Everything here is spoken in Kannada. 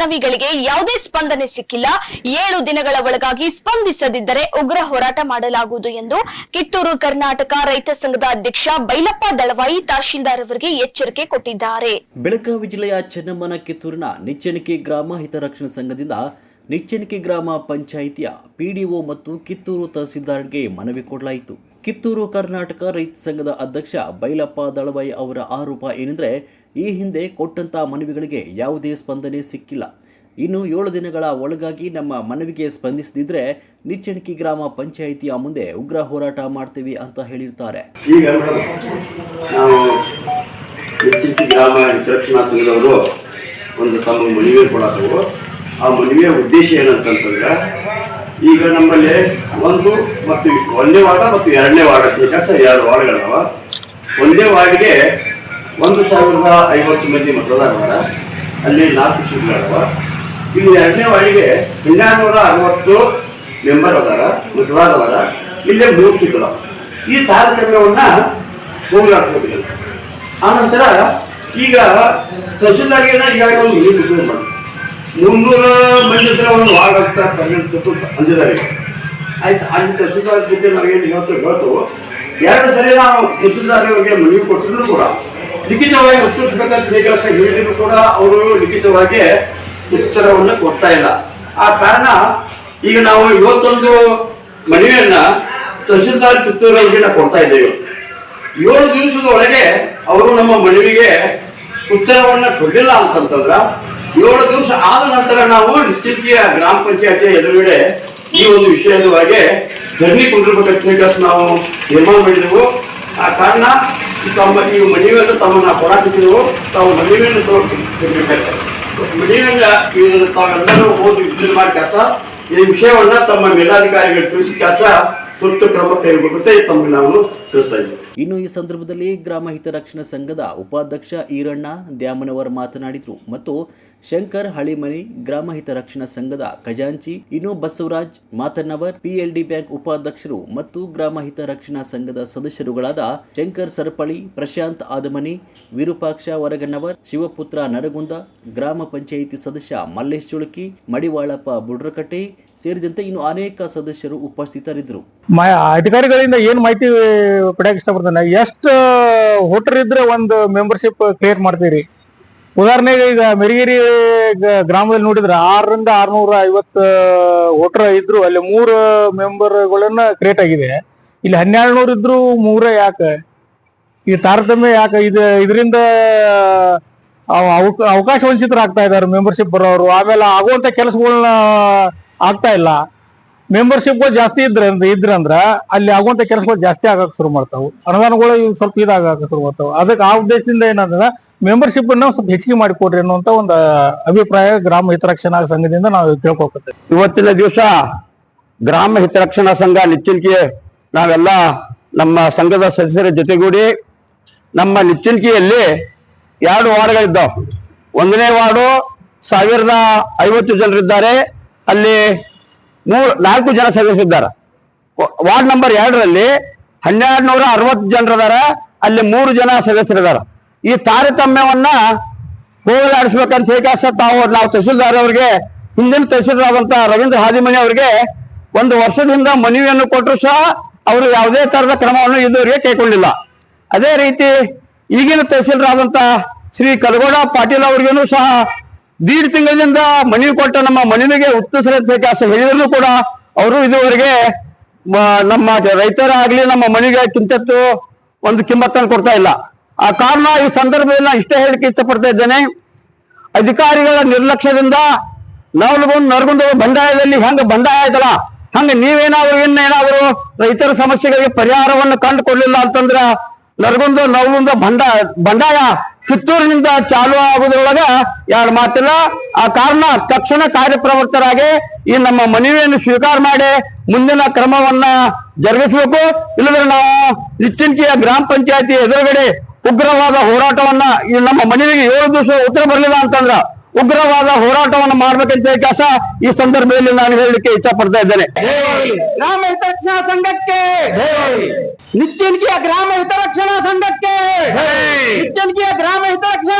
ಮನವಿಗಳಿಗೆ ಯಾವುದೇ ಸ್ಪಂದನೆ ಸಿಕ್ಕಿಲ್ಲ. ಏಳು ದಿನಗಳ ಒಳಗಾಗಿ ಸ್ಪಂದಿಸದಿದ್ದರೆ ಉಗ್ರ ಹೋರಾಟ ಮಾಡಲಾಗುವುದು ಎಂದು ಕಿತ್ತೂರು ಕರ್ನಾಟಕ ರೈತ ಸಂಘದ ಅಧ್ಯಕ್ಷ ಬೈಲಪ್ಪ ದಳವಾಯಿ ತಹಶೀಲ್ದಾರ್ ಅವರಿಗೆ ಎಚ್ಚರಿಕೆ ಕೊಟ್ಟಿದ್ದಾರೆ. ಬೆಳಗಾವಿ ಜಿಲ್ಲೆಯ ಚೆನ್ನಮ್ಮನ ಕಿತ್ತೂರಿನ ನಿಚ್ಚಣಿಕೆ ಗ್ರಾಮ ಹಿತರಕ್ಷಣಾ ಸಂಘದಿಂದ ನಿಚ್ಚಣಿಕೆ ಗ್ರಾಮ ಪಂಚಾಯಿತಿಯ ಪಿಡಿಒ ಮತ್ತು ಕಿತ್ತೂರು ತಹಸೀಲ್ದಾರ್ಗೆ ಮನವಿ ಕೊಡಲಾಯಿತು. ಕಿತ್ತೂರು ಕರ್ನಾಟಕ ರೈತ ಸಂಘದ ಅಧ್ಯಕ್ಷ ಬೈಲಪ್ಪ ದಳವಾಯಿ ಅವರ ಆರೋಪ ಏನೆಂದರೆ ಈ ಹಿಂದೆ ಕೊಟ್ಟಂತ ಮನವಿಗಳಿಗೆ ಯಾವುದೇ ಸ್ಪಂದನೆ ಸಿಕ್ಕಿಲ್ಲ. ಇನ್ನು ಏಳು ದಿನಗಳ ಒಳಗಾಗಿ ನಮ್ಮ ಮನವಿಗೆ ಸ್ಪಂದಿಸದಿದ್ರೆ ನಿಚ್ಚಣಿಕೆ ಗ್ರಾಮ ಪಂಚಾಯಿತಿಯ ಮುಂದೆ ಉಗ್ರ ಹೋರಾಟ ಮಾಡ್ತೀವಿ ಅಂತ ಹೇಳಿರ್ತಾರೆ. ಈಗ ನಾವು ಗ್ರಾಮ ಹಿತರಕ್ಷಣಾ ಒಂದು ತಮ್ಮ ಮನವಿ ಆ ಮನವಿಯ ಉದ್ದೇಶ ಏನಂತಂತಂದ್ರೆ, ಈಗ ನಮ್ಮಲ್ಲಿ ಒಂದು ಮತ್ತು ಒಂದನೇ ವಾರ್ಡ ಮತ್ತು ಎರಡನೇ ವಾರ್ಡ್ ಕೆಲಸ ಎರಡು ವಾರ್ಡ್ಗಳವ. ಒಂದೇ ವಾರ್ಡ್ಗೆ ಒಂದು ಸಾವಿರದ ಐವತ್ತು ಮಂದಿ ಮತದಾರರ ಅಲ್ಲಿ ನಾಲ್ಕು ಸೀಟ್ಗಳವ ಇಲ್ಲಿ ಎರಡನೇ ವಾರ್ಡಿಗೆ ಹನ್ನೆರಡು ನೂರ ಅರವತ್ತು ಮೆಂಬರ್ ಅದಾರ ಮತದಾರ ಅದಾರ. ಇಲ್ಲೇ ಮೂರು ಸೀಟ್ಗಳ ಈ ತಾರತಮ್ಯವನ್ನು ಹೋಗ್ಲಾಡ್ಕೋಬೇಕು ಆನಂತರ ಈಗ ತಹಸೀಲ್ದಾರ್ಗೆನ ಈಗಾಗಲೇ ಒಂದು ಮೀನು ಉಪಯೋಗ ಮಾಡಿ ಮುನ್ನೂರ ಮಂದಿ ಹತ್ರ ಒಂದು ವಾರ್ಡ್ ಆಗ್ತಾ ಪರ್ಮನೆಂಟ್ ಅಂದಿದ್ದಾರೆ. ಆಯ್ತು ಅಲ್ಲಿ ತಹಸೀಲ್ದಾರ್ ಜೊತೆ ನಾವೇನು ಹೇಳ್ತೇವೆ ಹೇಳ್ತು. ಎರಡು ಸರಿ ನಾವು ತಹಸೀಲ್ದಾರ್ ಅವರಿಗೆ ಮನವಿ ಕೊಟ್ಟರು ಕೂಡ. ಲಿಖಿತವಾಗಿ ಉತ್ತರಿಸಬೇಕಂತ ಶ್ರೀಕೃಷ್ಣ ಹೇಳಿದ್ರು ಕೂಡ ಅವರು ಲಿಖಿತವಾಗಿ ಉತ್ತರವನ್ನು ಕೊಡ್ತಾ ಇಲ್ಲ. ಆ ಕಾರಣ ಈಗ ನಾವು ಇವತ್ತೊಂದು ಮನವಿಯನ್ನ ತಹಸೀಲ್ದಾರ್ ನಾವು ಕೊಡ್ತಾ ಇದ್ದೇವೆ. ಏಳು ದಿವಸದ ಒಳಗೆ ಅವರು ನಮ್ಮ ಮನವಿಗೆ ಉತ್ತರವನ್ನ ಕೊಡಲಿಲ್ಲ ಅಂತಂತಂದ್ರ ಏಳು ದಿವಸ ಆದ ನಂತರ ನಾವು ನಿತ್ಯ ಗ್ರಾಮ ಪಂಚಾಯತಿಯ ಎದುರುಗಡೆ ಈ ಒಂದು ವಿಷಯದವಾಗಿ ಧರಣಿ ಕೊಂಡಿರ್ಬೇಕಂತ ನಾವು ನಿರ್ಮಾಣ ಮಾಡಿದೆವು. ಆ ಕಾರಣ ತಮ್ಮ ಈ ಮನೆಯನ್ನು ತಮ್ಮನ್ನ ಕೊಡಾಕಿದ್ದೆವು ತಾವು ಮನೆಯನ್ನು ಮನೆಯಿಂದ ಇದನ್ನು ತಾವೆಲ್ಲರೂ ಹೋಗಿ ಮಾಡಿ ಕೆಲಸ. ಈ ವಿಷಯವನ್ನ ತಮ್ಮ ಮೇಲಾಧಿಕಾರಿಗಳು ತಿಳಿಸಿ ಕೆಲಸ. ತುರ್ತು ಕ್ರಮ ಕೈಗೊಳ್ಳುತ್ತೆ ತಮಗೆ ನಾವು ತಿಳಿಸ್ತಾ ಇದ್ದೀವಿ ಇನ್ನು ಈ ಸಂದರ್ಭದಲ್ಲಿ ಗ್ರಾಮ ಹಿತರಕ್ಷಣಾ ಸಂಘದ ಉಪಾಧ್ಯಕ್ಷ ಈರಣ್ಣ ದ್ಯಾಮನವರ್ ಮಾತನಾಡಿದರು ಮತ್ತು ಶಂಕರ್ ಹಳಿಮನಿ ಗ್ರಾಮ ಹಿತರಕ್ಷಣಾ ಸಂಘದ ಖಜಾಂಚಿ, ಇನ್ನು ಬಸವರಾಜ್ ಮಾತನ್ನವರ್, ಪಿಎಲ್ಡಿ ಬ್ಯಾಂಕ್ ಉಪಾಧ್ಯಕ್ಷರು ಮತ್ತು ಗ್ರಾಮ ಹಿತರಕ್ಷಣಾ ಸಂಘದ ಸದಸ್ಯರುಗಳಾದ ಶಂಕರ್ ಸರಪಳಿ, ಪ್ರಶಾಂತ್ ಆದಮನಿ, ವಿರೂಪಾಕ್ಷ ವರಗನ್ನವರ್ ಶಿವಪುತ್ರ ನರಗುಂದ, ಗ್ರಾಮ ಪಂಚಾಯಿತಿ ಸದಸ್ಯ ಮಲ್ಲೇಶ್ ಚುಳುಕಿ, ಮಡಿವಾಳಪ್ಪ ಬುಡ್ರಕಟ್ಟೆ ಸೇರಿದಂತೆ ಇನ್ನು ಅನೇಕ ಸದಸ್ಯರು ಉಪಸ್ಥಿತರಿದ್ದರು. ಅಧಿಕಾರಿಗಳಿಂದ ಏನು ಮಾಹಿತಿ ಪಡೆಯಕ್ಕೆ ಇಷ್ಟಪಡ್ತಾನೆ? ಎಷ್ಟು ಹೋಟರ್ ಇದ್ರೆ ಒಂದು ಮೆಂಬರ್ಶಿಪ್ ಕ್ರಿಯೇಟ್ ಮಾಡ್ತೀರಿ? ಉದಾಹರಣೆಗೆ ಈಗ ಮೆರಿಗೇರಿ ಗ್ರಾಮದಲ್ಲಿ ನೋಡಿದ್ರೆ ಆರರಿಂದ ಆರ್ನೂರ ಐವತ್ತು ಹೋಟರ್ ಇದ್ರು, ಅಲ್ಲಿ ಮೂರು ಮೆಂಬರ್ಗಳನ್ನ ಕ್ರಿಯೇಟ್ ಆಗಿದೆ. ಇಲ್ಲಿ ಹನ್ನೆರಡು ನೂರು ಇದ್ರು ಮೂರೇ ಯಾಕೆ? ಈ ತಾರತಮ್ಯ ಯಾಕೆ? ಇದು, ಇದರಿಂದ ಅವಕಾಶ ವಂಚಿತರಾಗ್ತಾ ಇದ್ದಾರೆ ಮೆಂಬರ್ಶಿಪ್ ಬರೋರು. ಆಮೇಲೆ ಆಗುವಂತ ಕೆಲಸಗಳನ್ನ ಆಗ್ತಾ ಇಲ್ಲ. ಮೆಂಬರ್ಶಿಪ್ಗಳು ಜಾಸ್ತಿ ಇದ್ರೆ ಇದ್ರಂದ್ರ ಅಲ್ಲಿ ಆಗುವಂತ ಕೆಲಸಗಳು ಜಾಸ್ತಿ ಆಗಕ್ ಶುರು ಮಾಡ್ತಾವು. ಅನುದಾನಗಳು ಸ್ವಲ್ಪ ಇದಾಗಕ್ಕೆ ಶುರು ಮಾಡ್ತಾವೆ. ಅದಕ್ಕೆ ಆ ಉದ್ದೇಶದಿಂದ ಏನಂದ್ರೆ ಮೆಂಬರ್ಶಿಪ್ ಅನ್ನ ಸ್ವಲ್ಪ ಹೆಚ್ಚಿಗೆ ಮಾಡಿಕೊಡ್ರಿ ಅನ್ನುವಂತ ಒಂದು ಅಭಿಪ್ರಾಯ ಗ್ರಾಮ ಹಿತರಕ್ಷಣಾ ಸಂಘದಿಂದ ನಾವು ಕೇಳ್ಕೊಳ್ತೇವೆ ಇವತ್ತಿನ ದಿವಸ ಗ್ರಾಮ ಹಿತರಕ್ಷಣಾ ಸಂಘ ನಿಚ್ಚಣಿಕೆ ನಾವೆಲ್ಲ ನಮ್ಮ ಸಂಘದ ಸದಸ್ಯರ ಜೊತೆಗೂಡಿ ನಮ್ಮ ನಿಚ್ಚಣಿಕೆಯಲ್ಲಿ ಎರಡು ವಾರ್ಡ್ಗಳಿದ್ದಾವೆ. ಒಂದನೇ ವಾರ್ಡು ಸಾವಿರದ ಐವತ್ತು ಜನರಿದ್ದಾರೆ. ಅಲ್ಲಿ ಮೂರು, ನಾಲ್ಕು ಜನ ಸದಸ್ಯರಿದ್ದಾರೆ ವಾರ್ಡ್ ನಂಬರ್ ಎರಡರಲ್ಲಿ ಹನ್ನೆರಡು ನೂರ ಅರವತ್ತು ಜನರದಾರ ಅಲ್ಲಿ ಮೂರು ಜನ ಸದಸ್ಯರಿದ್ದಾರೆ. ಈ ತಾರತಮ್ಯವನ್ನ ಹೋಗಲಾಡಿಸ್ಬೇಕಂತ ಹೇಗೆ ತಾವು ನಾವು ತಹಸೀಲ್ದಾರ್ ಅವರಿಗೆ, ಹಿಂದಿನ ತಹಸೀಲ್ದಾರ್ ಆದಂತ ರವೀಂದ್ರ ಹಾದಿಮನಿ ಅವರಿಗೆ ಒಂದು ವರ್ಷದಿಂದ ಮನವಿಯನ್ನು ಕೊಟ್ಟರು ಸಹ ಅವರು ಯಾವುದೇ ತರದ ಕ್ರಮವನ್ನು ಇದುವರೆಗೆ ಕೈಗೊಂಡಿಲ್ಲ. ಅದೇ ರೀತಿ ಈಗಿನ ತಹಸೀಲ್ದಾರ್ ಆದಂತ ಶ್ರೀ ಕಲಗೋಡ ಪಾಟೀಲ್ ಅವರಿಗೂ ಸಹ ದೀಡ್ ತಿಂಗಳಿಂದ ಮನವಿ ಕೊಟ್ಟ ನಮ್ಮ ಮನವಿಗೆ ಉತ್ತರ ಕೆಲಸ ಹೇಳಿದ್ರು ಕೂಡ ಅವರು ಇದುವರೆಗೆ ನಮ್ಮ ರೈತರಾಗ್ಲಿ ನಮ್ಮ ಮನೆಗೆ ಕಿಂತತ್ತು ಒಂದು ಕಿಮ್ಮತ್ತನ್ನು ಕೊಡ್ತಾ ಇಲ್ಲ. ಆ ಕಾರಣ ಈ ಸಂದರ್ಭದಲ್ಲಿ ನಾನು ಇಷ್ಟೇ ಹೇಳಿಕ್ಕೆ ಇಷ್ಟಪಡ್ತಾ ಇದ್ದೇನೆ. ಅಧಿಕಾರಿಗಳ ನಿರ್ಲಕ್ಷ್ಯದಿಂದ ನವಲಗುಂದ್ ನರಗುಂದ ಬಂಡಾಯದಲ್ಲಿ ಹೆಂಗ ಬಂಡಾಯ ಆಯ್ತಲ್ಲ, ಹಂಗ ನೀವೇನಾದ್ರು ಇನ್ನೇನಾದ್ರು ರೈತರ ಸಮಸ್ಯೆಗಳಿಗೆ ಪರಿಹಾರವನ್ನು ಕಂಡುಕೊಳ್ಳಿಲ್ಲ ಅಂತಂದ್ರ ನರಗುಂದ ನವಲುಂದ ಬಂಡಾಯ ಬಂಡಾಯ ಕಿತ್ತೂರಿನಿಂದ ಚಾಲು ಆಗುವುದರೊಳಗ ಯಾರು ಮಾತಿಲ್ಲ. ಆ ಕಾರಣ ತಕ್ಷಣ ಕಾರ್ಯಪ್ರವೃತ್ತರಾಗಿ ಈ ನಮ್ಮ ಮನವಿಯನ್ನು ಸ್ವೀಕಾರ ಮಾಡಿ ಮುಂದಿನ ಕ್ರಮವನ್ನ ಜರುಗಿಸಬೇಕು. ಇಲ್ಲದ್ರೆ ನಾವು ನಿಶ್ಚಿಂತೆಯ ಗ್ರಾಮ ಪಂಚಾಯತಿ ಎದುರುಗಡೆ ಉಗ್ರವಾದ ಹೋರಾಟವನ್ನ ಈ ನಮ್ಮ ಮನವಿಗೆ ಏಳು ದಿವಸ ಉತ್ತರ ಬರಲಿಲ್ಲ ಅಂತಂದ್ರ ಉಗ್ರವಾದ ಹೋರಾಟವನ್ನು ಮಾಡ್ಬೇಕಂತ ಕೆಲಸ ಈ ಸಂದರ್ಭದಲ್ಲಿ ನಾನು ಹೇಳಲಿಕ್ಕೆ ಇಷ್ಟಪಡ್ತಾ ಇದ್ದೇನೆ. ಸಂಘಕ್ಕೆ ನಿಶ್ಚಿಂತೆಯ ಗ್ರಾಮ ಹಿತರಕ್ಷಣಾ ಸಂಘಕ್ಕೆ ನಿಶ್ಚಿಂತೆಯ ಗ್ರಾಮ ಹಿತರಕ್ಷಣಾ ಸಂಘಕ್ಕೆ